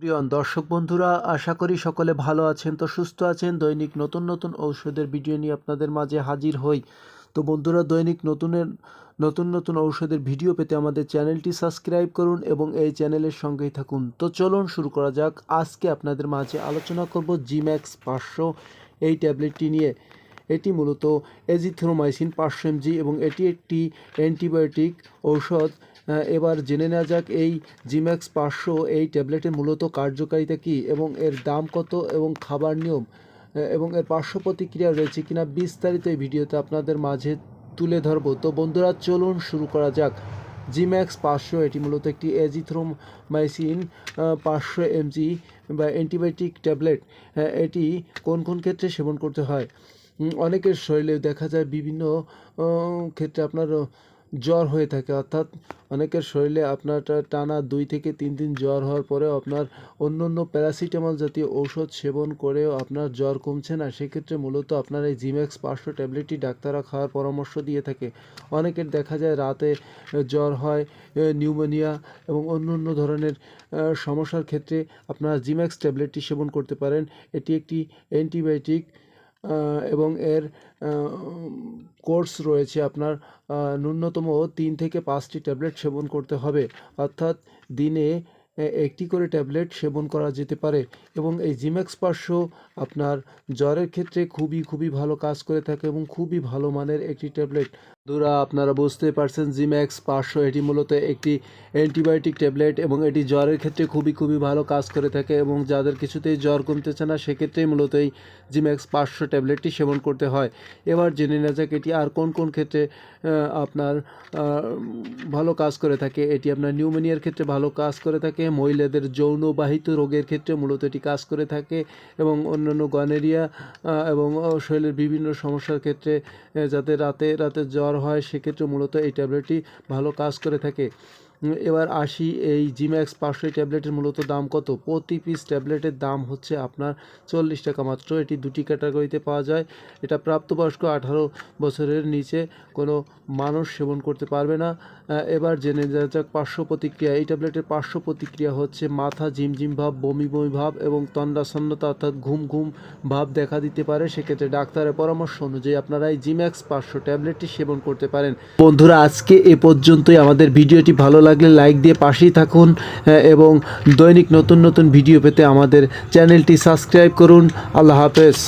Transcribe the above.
প্রিয় দর্শক বন্ধুরা, আশা করি সকলে ভালো আছেন তো সুস্থ আছেন। দৈনিক নতুন নতুন ঔষধের ভিডিও নিয়ে আপনাদের মাঝে হাজির হই। তো বন্ধুরা, দৈনিক নতুনের, নতুন নতুন ঔষধের ভিডিও পেতে আমাদের চ্যানেলটি সাবস্ক্রাইব করুন এবং এই চ্যানেলের সঙ্গেই থাকুন। তো চলুন শুরু করা যাক। আজকে আপনাদের মাঝে আলোচনা করব জিম্যাক্স পাঁচশো এই ট্যাবলেটটি নিয়ে। এটি মূলত এজিথ্রোমাইসিন পাঁচশো এমজি এবং এটি একটি অ্যান্টিবায়োটিক ঔষধ। এবার জেনে নেওয়া যাক এই জিম্যাক্স পাঁচশো এই ট্যাবলেটের মূলত কার্যকারিতা কী এবং এর দাম কত এবং খাবার নিয়ম এবং এর পার্শ্ব প্রতিক্রিয়া রয়েছে কিনা বিস্তারিত এই ভিডিওতে আপনাদের মাঝে তুলে ধরবো। তো বন্ধুরা, চলুন শুরু করা যাক। জিম্যাক্স পাঁচশো, এটি মূলত একটি এজিথ্রোমাইসিন পাঁচশো এমজি বা অ্যান্টিবায়োটিক ট্যাবলেট। এটি কোন কোন ক্ষেত্রে সেবন করতে হয়? অনেকের শরীরে দেখা যায় বিভিন্ন ক্ষেত্রে আপনার জ্বর হয়ে থাকে। অর্থাৎ অনেকের শরীরে আপনার টানা দুই থেকে তিন দিন জ্বর হওয়ার পরেও আপনার অন্য অন্য প্যারাসিটামল জাতীয় ঔষধ সেবন করেও আপনার জ্বর কমছে না। সেক্ষেত্রে মূলত আপনার এই জিম্যাক্স পাঁচশো ট্যাবলেটটি ডাক্তাররা খাওয়ার পরামর্শ দিয়ে থাকে। অনেকের দেখা যায় রাতে জ্বর হয় নিউমোনিয়া এবং অন্য অন্য ধরনের সমস্যার ক্ষেত্রে আপনারা জিম্যাক্স ট্যাবলেটটি সেবন করতে পারেন। এটি একটি অ্যান্টিবায়োটিক এবং এর কোর্স রয়েছে আপনার ন্যূনতম তিন থেকে পাঁচটি ট্যাবলেট সেবন করতে হবে। অর্থাৎ দিনে একটি করে ট্যাবলেট সেবন করা যেতে পারে এবং এই জিম্যাক্স পার্শ্ব আপনার জ্বরের ক্ষেত্রে খুবই খুবই ভালো কাজ করে থাকে এবং খুবই ভালো মানের একটি ট্যাবলেট। বন্ধুরা, আপনারা বুঝতে পারছেন জিম্যাক্স পাঁচশো এটি মূলত একটি অ্যান্টিবায়োটিক ট্যাবলেট এবং এটি জ্বরের ক্ষেত্রে খুবই খুবই ভালো কাজ করে থাকে এবং যাদের কিছুতেই জ্বর কমতেছে না, সেক্ষেত্রেই মূলত এই জিম্যাক্স পাঁচশো ট্যাবলেটটি সেবন করতে হয়। এবার জেনে নেওয়া যাক এটি আর কোন কোন ক্ষেত্রে আপনার ভালো কাজ করে থাকে। এটি আপনার নিউমোনিয়ার ক্ষেত্রে ভালো কাজ করে থাকে, মহিলাদের যৌনবাহিত রোগের ক্ষেত্রে মূলত এটি কাজ করে থাকে এবং অন্যান্য গনেরিয়া এবং শরীরের বিভিন্ন সমস্যার ক্ষেত্রে যাতে রাতে রাতে জ্বর হয় সেক্ষেত্রে মূলত এই ট্যাবলেটটি ভালো কাজ করে থাকে। এবার আসি এই জিম্যাক্স পাঁচশো ট্যাবলেটের মূলত দাম কত? প্রতি পিস ট্যাবলেটের দাম হচ্ছে আপনার চল্লিশ টাকা মাত্র। এটি দুটি ক্যাটাগরিতে পাওয়া যায়। এটা প্রাপ্তবয়স্ক আঠারো বছরের নিচে কোনো মানুষ সেবন করতে পারবে না। এবার জেনে যাওয়া যাক পার্শ্ব প্রতিক্রিয়া। এই ট্যাবলেটের পার্শ্ব প্রতিক্রিয়া হচ্ছে মাথা, ঝিমঝিম ভাব, বমি বমি ভাব এবং তন্দ্রাসন্নতা অর্থাৎ ঘুম ঘুম ভাব দেখা দিতে পারে। সেক্ষেত্রে ডাক্তারের পরামর্শ অনুযায়ী আপনারা এই জিম্যাক্স পাঁচশো ট্যাবলেটটি সেবন করতে পারেন। বন্ধুরা, আজকে এ পর্যন্তই। আমাদের ভিডিওটি ভালো লাগলে লাইক দিয়ে পাশেই থাকুন এবং দৈনিক নতুন নতুন ভিডিও পেতে আমাদের চ্যানেলটি সাবস্ক্রাইব করুন। আল্লাহ হাফেজ।